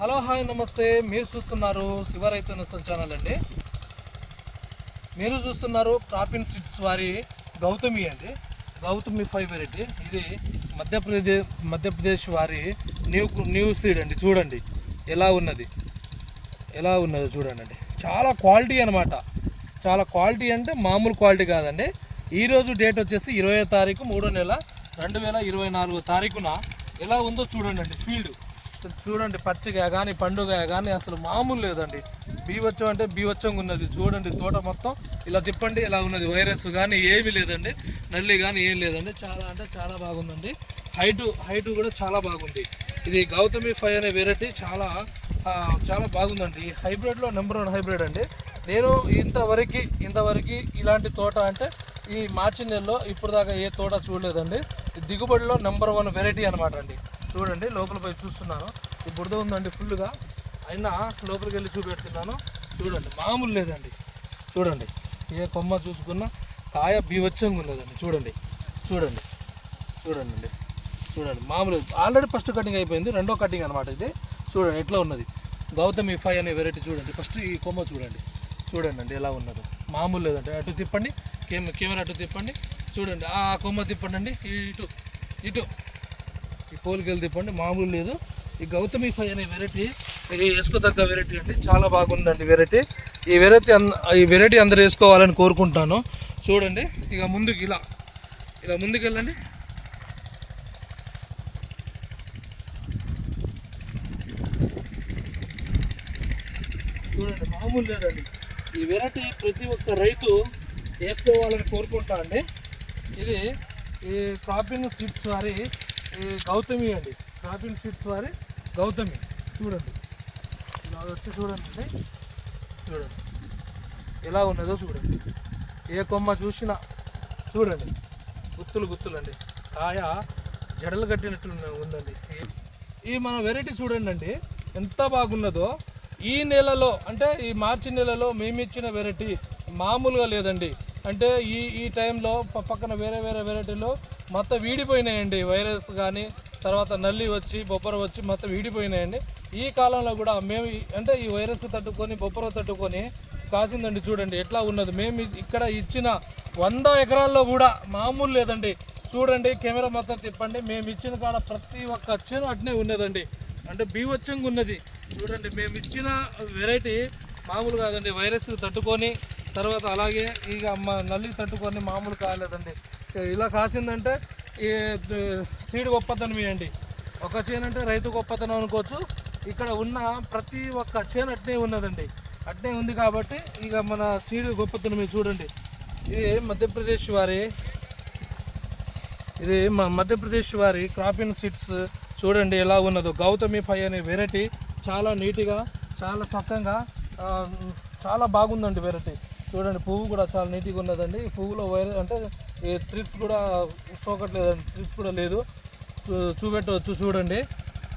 Hello hi నమస్తే. మీరు చూస్తున్నారు శివరైతు నష్టం ఛానల్ అండి. మీరు చూస్తున్నారు ప్రాపిన్ సిట్స్ వారి గౌతమి అండి. Gautami five variety. ఇది మధ్యప్రదేశ్ మధ్యప్రదేశ్ వారి న్యూ న్యూ సీడ్ అండి. చూడండి ఎలా ఉన్నది? ఎలా ఉన్నదో చూడండి అండి చాలా క్వాలిటీ అనమాట చాలా క్వాలిటీ అంటే మామూలు క్వాలిటీ కాదండి. ఈరోజు డేట్ వచ్చేసి ఇరవై తారీఖు మూడో నెల రెండు వేల ఇరవై నాలుగో తారీఖున. ఎలా ఉందో చూడండి అండి ఫీల్డ్. అసలు చూడండి పచ్చిగా కానీ పండుగ కానీ అసలు మామూలు లేదండి. బీవచ్చం అంటే బీవచ్చంగా ఉన్నది. చూడండి తోట మొత్తం ఇలా తిప్పండి ఇలా ఉన్నది. వైరస్ కానీ ఏమీ లేదండి. నల్లి కానీ ఏం లేదండి. చాలా అంటే చాలా బాగుందండి. హైటు హైటు కూడా చాలా బాగుంది. ఇది గౌతమి ఫైవ్ అనే వెరైటీ చాలా చాలా బాగుందండి. ఈ హైబ్రిడ్లో నెంబర్ వన్ హైబ్రిడ్ అండి. నేను ఇంతవరకు ఇంతవరకు ఇలాంటి తోట అంటే ఈ మార్చి నెలలో ఇప్పుడు దాకా ఏ తోట చూడలేదండి. దిగుబడిలో నెంబర్ వన్ వెరైటీ అనమాట అండి. చూడండి లోపల పోయి చూస్తున్నాను. ఈ బురద ఉందండి ఫుల్గా అయినా లోపలికి వెళ్ళి చూపెడుతున్నాను. చూడండి మామూలు లేదండి. చూడండి ఏ కొమ్మ చూసుకున్నా కాయ బీవచ్చంగా ఉన్నదండి. చూడండి చూడండి చూడండి అండి. చూడండి మామూలు ఆల్రెడీ ఫస్ట్ కటింగ్ అయిపోయింది. రెండో కటింగ్ అనమాట ఇది. చూడండి ఎట్లా ఉన్నది? గౌతమి ఫైవ్ అనే వెరైటీ చూడండి. ఫస్ట్ ఈ కొమ్మ చూడండి. చూడండి అండి ఎలా ఉన్నదో. మామూలు లేదండి. అటు తిప్పండి కెమెరా అటు తిప్పండి. చూడండి ఆ కొమ్మ తిప్పండి అండి ఇటు ఇటు. ఈ పోలికలు తిప్పండి మామూలు లేదు. ఈ గౌతమి ఫైవ్ అనే వెరైటీ ఇది వేసుకోదగ్గ వెరైటీ అండి. చాలా బాగుందండి వెరైటీ. ఈ వెరైటీ ఈ వెరైటీ అందరూ వేసుకోవాలని కోరుకుంటాను. చూడండి ఇక ముందుకు ఇలా. ఇలా ముందుకు వెళ్ళండి. చూడండి మామూలు లేదండి. ఈ వెరైటీ ప్రతి ఒక్క రైతు వేసుకోవాలని కోరుకుంటా అండి. ఇది ఈ క్రాపింగ్ సీడ్స్ వారి గౌతమి అండి. క్రాపింగ్ సీడ్స్ వారి గౌతమి. చూడండి. ఇలా వచ్చి చూడండి. అండి. చూడండి. ఎలా ఉన్నదో చూడండి. ఏ కొమ్మ చూసినా చూడండి. గుత్తులు గుత్తులండి. కాయ జడలు కట్టినట్లు ఉందండి. ఈ- ఈ మన వెరైటీ చూడండి అండి. ఎంత బాగున్నదో ఈ నెలలో అంటే ఈ మార్చి నెలలో మేము ఇచ్చిన వెరైటీ మామూలుగా లేదండి. అంటే ఈ ఈ టైంలో పక్కన వేరే వేరే వెరైటీలో మొత్తం వీడిపోయినాయండి. వైరస్ కానీ తర్వాత నల్లి వచ్చి బొబ్బర వచ్చి మొత్తం వీడిపోయినాయండి. ఈ కాలంలో కూడా మేము అంటే ఈ వైరస్ తట్టుకొని బొబ్బర తట్టుకొని కాసిందండి చూడండి ఎట్లా ఉన్నది. మేము ఇక్కడ ఇచ్చిన వంద ఎకరాల్లో కూడా మామూలు లేదండి. చూడండి కెమెరా మొత్తం తిప్పండి. మేము ఇచ్చిన కాడ ప్రతి ఒక్క చేను అట్నే ఉన్నదండి. అంటే బీవచ్చంగా ఉన్నది. చూడండి మేము ఇచ్చిన వెరైటీ మామూలు కాదండి. వైరస్ తట్టుకొని తర్వాత అలాగే ఇక మా నల్లి తట్టుకొని మామూలు కాలేదండి. ఇలా కాసిందంటే ఈ సీడ్ గొప్పతనం అండి. ఒక చేను అంటే రైతు గొప్పతనం అనుకోవచ్చు. ఇక్కడ ఉన్న ప్రతి ఒక్క చేను అట్నే ఉన్నదండి. అట్నే ఉంది కాబట్టి ఇక మన సీడ్ గొప్పతనం చూడండి. ఇది మధ్యప్రదేశ్ వారి ఇది మా మధ్యప్రదేశ్ వారి క్రాపింగ్ సీడ్స్ చూడండి ఎలా ఉన్నదో. గౌతమి పై అనే వెరైటీ చాలా నీట్గా చాలా చక్కగా చాలా బాగుందండి వెరైటీ. చూడండి పువ్వు కూడా చాలా నీట్గా ఉన్నదండి. పువ్వులో వైర అంటే ఈ ట్రిప్స్ కూడా సోకట్లేదండి. ట్రిప్స్ కూడా లేదు. చూ- చూపెట్టవచ్చు చూడండి.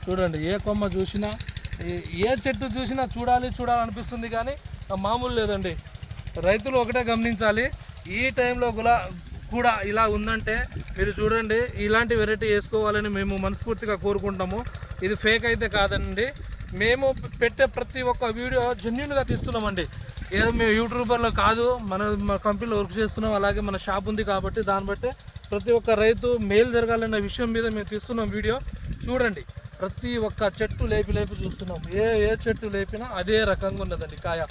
చూడండి ఏ కొమ్మ చూసినా ఏ- చెట్టు చూసినా చూడాలి చూడాలనిపిస్తుంది కానీ మామూలు లేదండి. రైతులు ఒకటే గమనించాలి. ఈ టైంలో కూడా కూడా ఇలా ఉందంటే మీరు చూడండి ఇలాంటి వెరైటీ వేసుకోవాలని మేము మనస్ఫూర్తిగా కోరుకుంటాము. ఇది ఫేక్ అయితే కాదండి. మేము పెట్టే ప్రతి ఒక్క వీడియో జెన్యున్గా తీస్తున్నామండి. ఏదో మేము యూట్యూబర్లో కాదు మన మన కంపెనీలో వర్క్ చేస్తున్నాం అలాగే మన షాప్ ఉంది కాబట్టి దాన్ని బట్టి ప్రతి ఒక్క రైతు మేలు జరగాలన్న విషయం మీద మేము తీస్తున్నాం వీడియో. చూడండి ప్రతి ఒక్క చెట్టు లేపి లేపి చూస్తున్నాం. ఏ ఏ చెట్టు లేపినా అదే రకంగా ఉన్నదండి కాయ.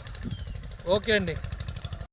ఓకే అండి.